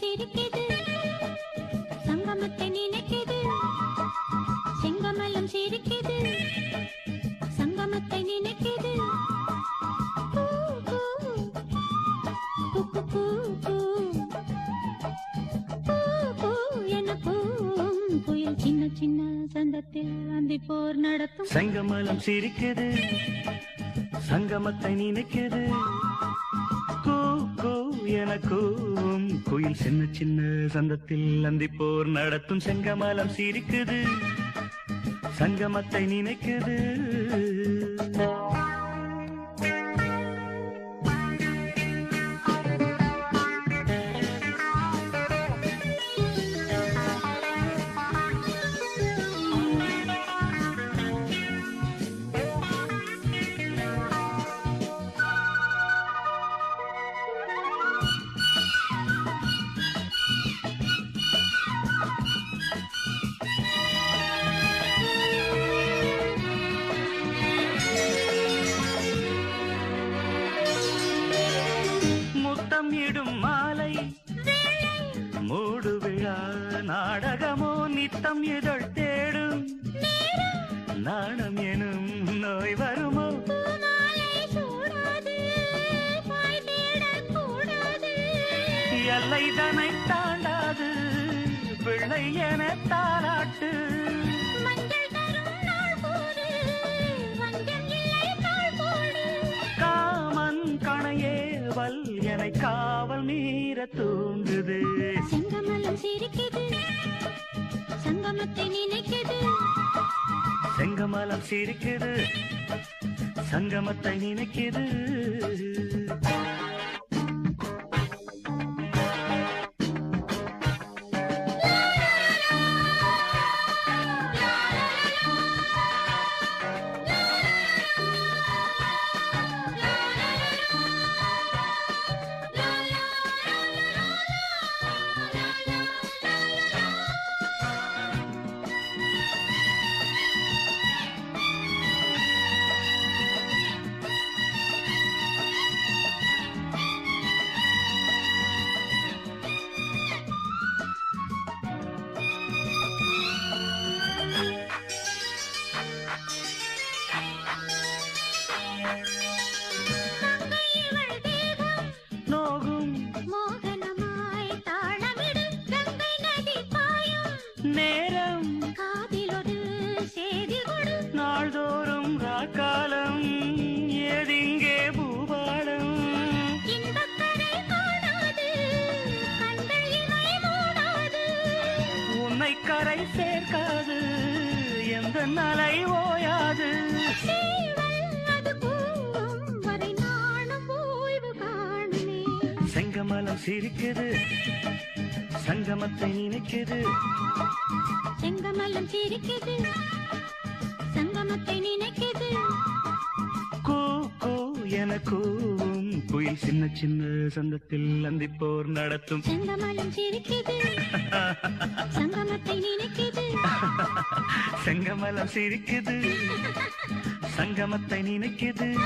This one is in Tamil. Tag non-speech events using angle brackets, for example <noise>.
சிரிக்குது. சங்கமத்தை நினைக்குது. செங்கமலம் சிரிக்குது. சங்கமத்தை நினைக்குது. சின்ன சின்ன சந்தத்தில் அந்தி போர் நடத்தும். சங்கமலம் சிரிக்குது. சங்கமத்தை நினைக்குது. எனக்கும் குயில் சின்ன சின்ன சந்தத்தில் அந்திப்போர் நடத்தும் செங்கமலம் சிரிக்குது. சங்கமத்தை நினைக்குது. இடும் மாலை. மூடு விழா நாடகமோ நித்தம் இதழ் தேடும். நாணம் எனும் நோய் வருமோ? எல்லை தனை தாண்டாது. பிள்ளை என தாராட்டு வல் என காவல் மீற தூங்குது செங்கமலம் சிரிக்குது. சங்கமத்தை நினைக்குது. செங்கமலம் சிரிக்குது. சங்கமத்தை நினைக்குது. நோகும். மோகனமாய் தாளமிடு கங்கை நதி பாயும். நேரம். காதில் ஒரு செய்தி கொடு நாள்தோறும் ராக்காலம் பூபாலம். உன்னை கரை சேர்க்காது எந்த நலை ஓயாது. செங்கமலம் சிரிக்குது. சங்கமத்தை நினைக்குது. செங்கமலம் சிரிக்குது. சங்கமத்தை நினைக்குது. கூ கூ என கூவும். குயில் சின்ன சின்ன சந்தத்தில் அந்திப்போர் நடத்தும். செங்கமலம் <laughs> சிரிக்குது. சங்கமத்தை நினைக்குது. செங்கமலம் சிரிக்குது. சங்கமத்தை நினைக்குது.